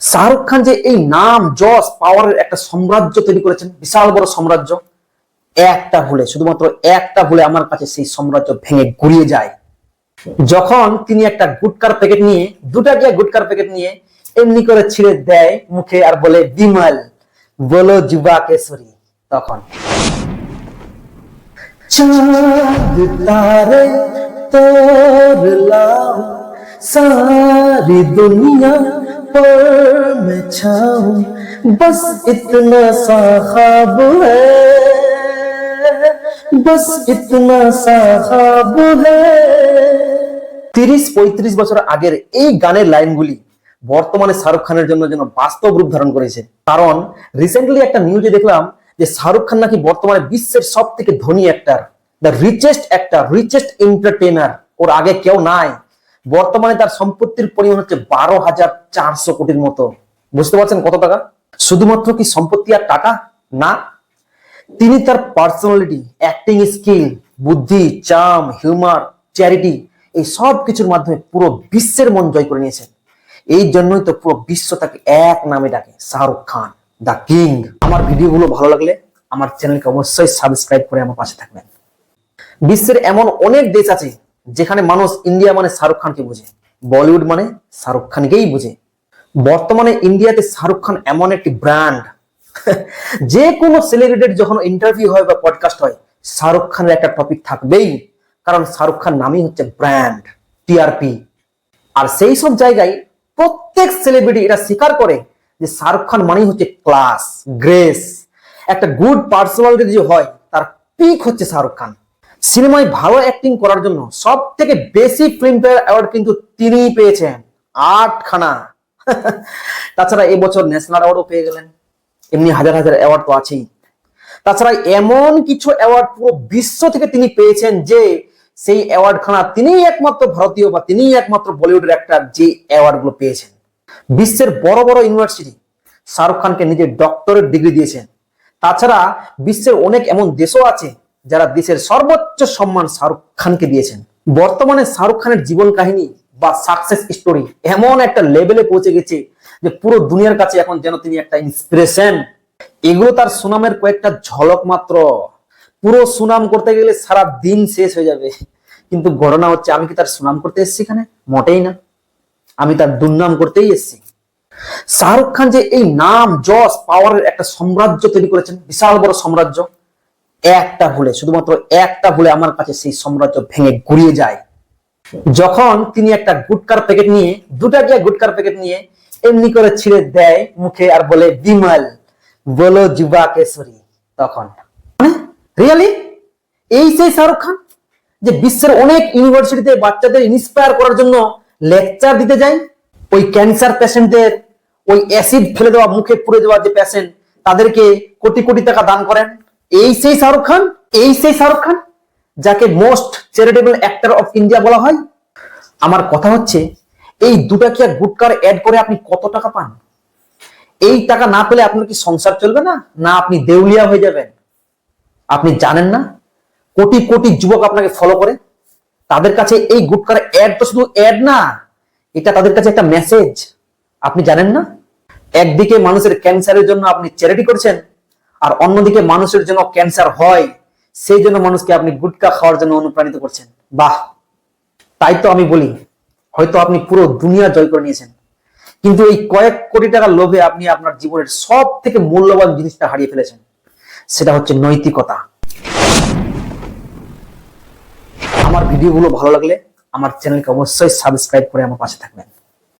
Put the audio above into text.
শাহরুখ খান যে এই নাম, যশ পাওয়ারের একটা সাম্রাজ্য তৈরি করেছেন, বিশাল বড় সাম্রাজ্য, একটা ভুলে, শুধুমাত্র একটা ভুলে আমার কাছে সেই সাম্রাজ্য ভেঙে গুড়িয়ে যায়। যখন তিনি একটা গুটকার প্যাকেট নিয়ে, দুটা গিয়ে গুটকার প্যাকেট নিয়ে এমনি করে ছিঁড়ে দেয় মুখে আর বলে, বিমল, বলো যুবা কেশরী তখন তারে তোর লাও সারি দুনিয়া पर मैं छाऊं बस इतना सा ख्वाब है बस इतना सा ख्वाब है তিরিশ পঁয়ত্রিশ বছর আগের এই গানের লাইনগুলি বর্তমানে শাহরুখ খানের জন্য যেন বাস্তব রূপ ধারণ করেছে কারণ রিসেন্টলি একটা নিউজে দেখলাম যে শাহরুখ খান নাকি বর্তমানে বিশ্বের সব থেকে ধনী actor the richest actor richest entertainer ওর আগে কেউ নাই বর্তমানে তার সম্পত্তির পরিমাণ হচ্ছে বারো হাজার চারশো কোটির মতো। বুঝতে পারছেন কত টাকা? শুধুমাত্র কি সম্পত্তি আর টাকা? না। তিনি তার পার্সোনালিটি অ্যাক্টিং স্কিল বুদ্ধি চাম হিউমার চ্যারিটি এই সব কিছুর মাধ্যমে পুরো বিশ্বের মন জয় করে নিয়েছেন। এই জন্যই তো পুরো বিশ্ব তাকে এক নামে ডাকে, শাহরুখ খান, দ্য কিং। আমার ভিডিওগুলো ভালো লাগলে আমার চ্যানেলকে অবশ্যই সাবস্ক্রাইব করে আমার পাশে থাকবেন। বিশ্বের এমন অনেক দেশ আছে যেখানে মানুষ ইন্ডিয়া মানে শাহরুখ খানকে বোঝে, বলিউড মানে শাহরুখ খানকেই বোঝে। বর্তমানে ইন্ডিয়াতে শাহরুখ খান এমন একটি ব্র্যান্ড, যে কোনো সেলিব্রিটির যখন ইন্টারভিউ হয় বা পডকাস্ট হয়, শাহরুখ খানের একটা টপিক থাকবেই। কারণ শাহরুখ খান নামই হচ্ছে ব্র্যান্ড টিআরপি আর সেই সব জায়গায় প্রত্যেক সেলিব্রিটি এটা স্বীকার করে যে শাহরুখ খান মানেই হচ্ছে ক্লাস গ্রেস একটা গুড পার্সোনালিটি যে হয়, তার পিক হচ্ছে শাহরুখ খান। সিনেমায় ভালো অ্যাক্টিং করার জন্য সব থেকে বেশি ফিল্মফেয়ার অ্যাওয়ার্ড কিন্তু তিনিই পেয়েছেন, আটখানা। তাছাড়া এবছর ন্যাশনাল অ্যাওয়ার্ডও পেয়ে গেলেন। এমনি হাজার হাজার অ্যাওয়ার্ড তো আছেই। তাছাড়া এমন কিছু অ্যাওয়ার্ড পুরো বিশ্ব থেকে তিনি পেয়েছেন যে, সেই অ্যাওয়ার্ড খানা তিনিই একমাত্র ভারতীয় বা তিনিই একমাত্র বলিউডের একটা যে অ্যাওয়ার্ডগুলো পেয়েছেন। বিশ্বের বড় বড় ইউনিভার্সিটি শাহরুখ খানকে নিজের ডক্টরেট ডিগ্রি দিয়েছেন। তাছাড়া বিশ্বের অনেক এমন দেশও আছে যারা দেশের সর্বোচ্চ সম্মান শাহরুখ খানকে দিয়েছেন। বর্তমানে শাহরুখ খানের জীবন কাহিনী বা সাকসেস স্টোরি এমন একটা লেভেলে পৌঁছে গেছে যে পুরো দুনিয়ার কাছে এখন যেন তিনি একটা ইন্সপিরেশন এগুলো তার সুনামের কয়েকটা ঝলক মাত্র। পুরো সুনাম করতে গেলে সারা দিন শেষ হয়ে যাবে। কিন্তু ঘটনা হচ্ছে, আমি কি তার সুনাম করতে এসেছি এখানে? মোটেই না। আমি তার দুর্নাম করতেই এসেছি। শাহরুখ খান যে এই নাম, যশ পাওয়ারের একটা সাম্রাজ্য তৈরি করেছেন, বিশাল বড় সাম্রাজ্য। একটা ভুলে, শুধুমাত্র একটা ভুলে আমার কাছে সেই সাম্রাজ্য ভেঙে গুড়িয়ে যায়। যখন তিনি একটা গুটকার প্যাকেট নিয়ে, দুটা গিয়ে গুটকার প্যাকেট নিয়ে এমনি করে ছিঁড়ে দেয় মুখে আর বলে, বিমল, বলো যুবা কেশরী তখন রিয়ালি এই সেই শাহরুখ খান? যে বিশ্বের অনেক ইউনিভার্সিটিতে বাচ্চাদের ইন্সপায়ার করার জন্য লেকচার দিতে যায়? ওই ক্যান্সার পেশেন্টদের ওই অ্যাসিড ফেলে দেওয়া, মুখে পুড়ে দেওয়া যে পেশেন্ট তাদেরকে কোটি কোটি টাকা দান করেন? এই সেই শাহরুখ খান, এই সেই শাহরুখ খান, যাকে most charitable actor of India বলা হয়। আমার কথা হচ্ছে, এই দুটা কি গুটকার অ্যাড করে আপনি কত টাকা পান? এই টাকা না পেলে আপনার কি সংসার চলবে না? না, আপনি দেউলিয়া হয়ে যাবেন। আপনি জানেন না? কোটি কোটি যুবক আপনাকে ফলো করে। তাদের কাছে এই গুটকার অ্যাড তো শুধু অ্যাড না, এটা তাদের কাছে একটা মেসেজ আপনি জানেন না? একদিকে মানুষের ক্যান্সারের জন্য আপনি চ্যারিটি করছেন আর অন্যদিকে মানুষের জন্য ক্যান্সার হয়, সেই জন্য মানুষকে আপনি গুটকা খাওয়ার জন্য অনুপ্রাণিত করছেন। বাহ! তাই তো আমি বলি, হয়তো আপনি পুরো দুনিয়া জয় করে নিয়েছেন। কিন্তু এই কয়েক কোটি টাকার লোভে আপনি আপনার জীবনের সব থেকে মূল্যবান জিনিসটা হারিয়ে ফেলেছেন, সেটা হচ্ছে নৈতিকতা। আমার ভিডিওগুলো ভালো লাগলে আমার চ্যানেলকে অবশ্যই সাবস্ক্রাইব করে আমার পাশে থাকবেন।